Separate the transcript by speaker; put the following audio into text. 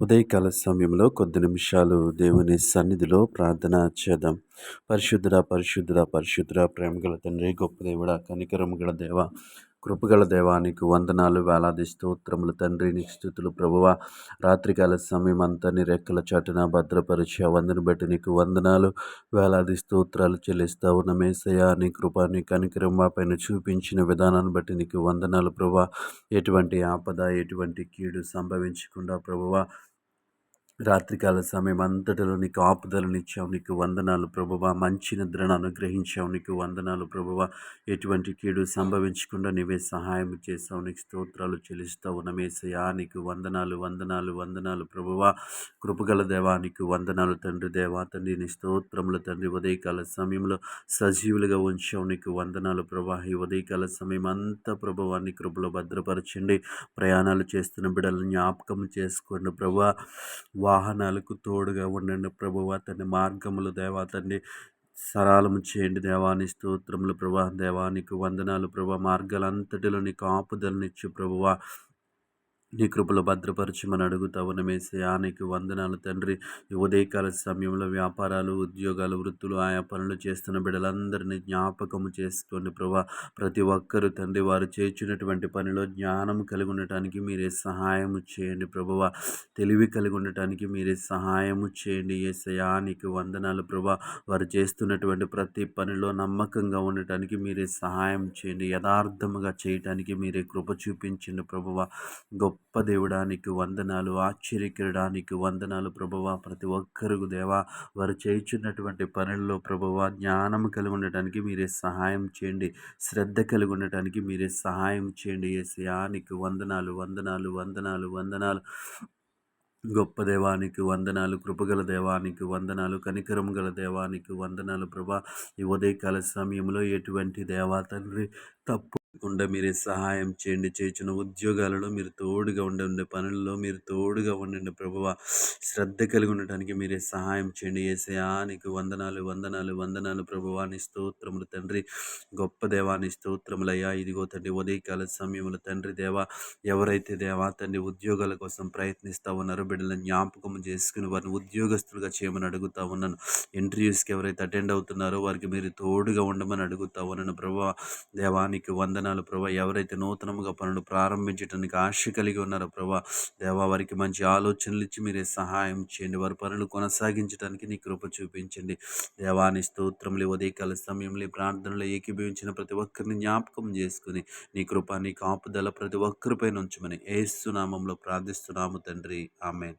Speaker 1: ఉదయకాల సమయంలో కొద్ది నిమిషాలు దేవుని సన్నిధిలో ప్రార్థన చేద్దాం. పరిశుద్ధుడ పరిశుద్ధుడ పరిశుద్ధుడ ప్రేమగల తండ్రి గొప్ప దేవుడ కనికరము గల దేవ కృపగల దేవానికి వందనాలు వేలాది స్తోత్రములు. తండ్రి నిశ్చితులు ప్రభువ. రాత్రికాల సమయం అంతా నీ రెక్కల చాటున భద్రపరిచే వందను బట్టి నీకు వందనాలు వేలాది స్తోత్రాలు చెల్లిస్తా ఉన్న. మేసయ నీ కృప నీ కనికరం పైన చూపించిన విధానాన్ని బట్టి నీకు వందనాలు ప్రభా ఎటువంటి ఆపద ఎటువంటి కీడు సంభవించకుండా ప్రభువ రాత్రికాల సమయం అంతటిలో నీకు ఆపుదలనిచ్చావు నీకు వందనాలు ప్రభువ. మంచి నిద్రను అనుగ్రహించావు నీకు వందనాలు ప్రభువ. ఎటువంటి కీడు సంభవించకుండా నీవే సహాయం చేసావు నీకు స్తోత్రాలు చెల్లిస్తావు. నమేసయా నీకు వందనాలు వందనాలు వందనాలు ప్రభువ. కృపగల దేవా నీకు వందనాలు తండ్రి దేవా. తండ్రి నీ స్తోత్రములు తండ్రి ఉదయకాల సమయంలో సజీవులుగా ఉంచావు నీకు వందనాలు ప్రభా ఈ ఉదయకాల సమయం అంతా ప్రభువాన్ని కృపలో భద్రపరచండి. ప్రయాణాలు చేస్తున్న బిడ్డలను జ్ఞాపకం చేసుకోండి ప్రభా వాహనాలకు తోడుగా ఉండండి. ప్రభువ తండ్రి మార్గములు దేవా తండ్రి సరాలము చేయండి. దేవాని స్తోత్రములు ప్రభా దేవానికి వందనాలు. ప్రభా మార్గాలంతటిలో నీకు ఆపుదలనిచ్చు ప్రభువ. నీ కృపలో భద్రపరచమని అడుగుతావు నమేసే నీకు వందనాలు తండ్రి. ఉదయకాల సమయంలో వ్యాపారాలు ఉద్యోగాలు వృత్తులు ఆయా పనులు చేస్తున్న బిడ్డలందరినీ జ్ఞాపకము చేసుకోండి ప్రభా. ప్రతి ఒక్కరూ తండ్రి వారు చేర్చినటువంటి పనిలో జ్ఞానం కలిగి ఉండటానికి మీరే సహాయము చేయండి ప్రభువ తెలివి కలిగి ఉండటానికి మీరే సహాయము చేయండి ఏసయా నీకు వందనాలు ప్రభా. వారు చేస్తున్నటువంటి ప్రతి పనిలో నమ్మకంగా ఉండటానికి మీరే సహాయం చేయండి. యథార్థముగా చేయటానికి మీరే కృప చూపించండి ప్రభువ గొప్ప గొప్ప దేవుడానికి వందనాలు ఆశ్చర్యకరడానికి వందనాలు ప్రభువ. ప్రతి ఒక్కరు దేవా వారు చేయించున్నటువంటి పనుల్లో ప్రభువ జ్ఞానం కలిగి ఉండటానికి మీరే సహాయం చేయండి. శ్రద్ధ కలిగి ఉండటానికి మీరే సహాయం చేయండి. ఏసయానికి వందనాలు వందనాలు వందనాలు వందనాలు. గొప్ప దేవానికి వందనాలు కృపగల దేవానికి వందనాలు కనికరం గల దేవానికి వందనాలు ప్రభా ఈ ఉదయకాల సమయంలో ఎటువంటి దేవా తండ్రి తప్పు ఉండ మీరే సహాయం చేయండి. చేసిన ఉద్యోగాలలో మీరు తోడుగా ఉండండి. పనుల్లో మీరు తోడుగా ఉండండి. ప్రభువ శ్రద్ధ కలిగి ఉండటానికి మీరే సహాయం చేయండి. ఏసయానికి వందనాలు వందనాలు వందనాలు ప్రభువాని స్తోత్రములు తండ్రి గొప్ప దేవాని స్తోత్రములయ్యా. ఇదిగో తండ్రి ఉదయకాల సమయములు తండ్రి దేవా. ఎవరైతే దేవా తండ్రి ఉద్యోగాల కోసం ప్రయత్నిస్తూ ఉన్నారో బిడ్డలను జ్ఞాపకం చేసుకుని వారిని ఉద్యోగస్తులుగా చేయమని అడుగుతా ఉన్నాను. ఇంటర్వ్యూస్కి ఎవరైతే అటెండ్ అవుతున్నారో వారికి మీరు తోడుగా ఉండమని అడుగుతా ఉన్నాను. ప్రభు దేవానికి వంద వందనాలు ప్రభా. ఎవరైతే నూతనముగా పనులు ప్రారంభించడానికి ఆశ కలిగి ఉన్నారో ప్రభా దేవా వారికి మంచి ఆలోచనలు ఇచ్చి మీరే సహాయం చేయండి. వారి పనులు కొనసాగించడానికి నీ కృప చూపించండి. దేవాని స్తోత్రములు ఉదయకాల సమయంలో ప్రార్థనలు ఏకీభవించిన ప్రతి ఒక్కరిని జ్ఞాపకం చేసుకుని నీ కృప నీ కాపుదల ప్రతి ఒక్కరిపైన ఉంచమని ఏసునామంలో ప్రార్థిస్తున్నాము తండ్రి. ఆమె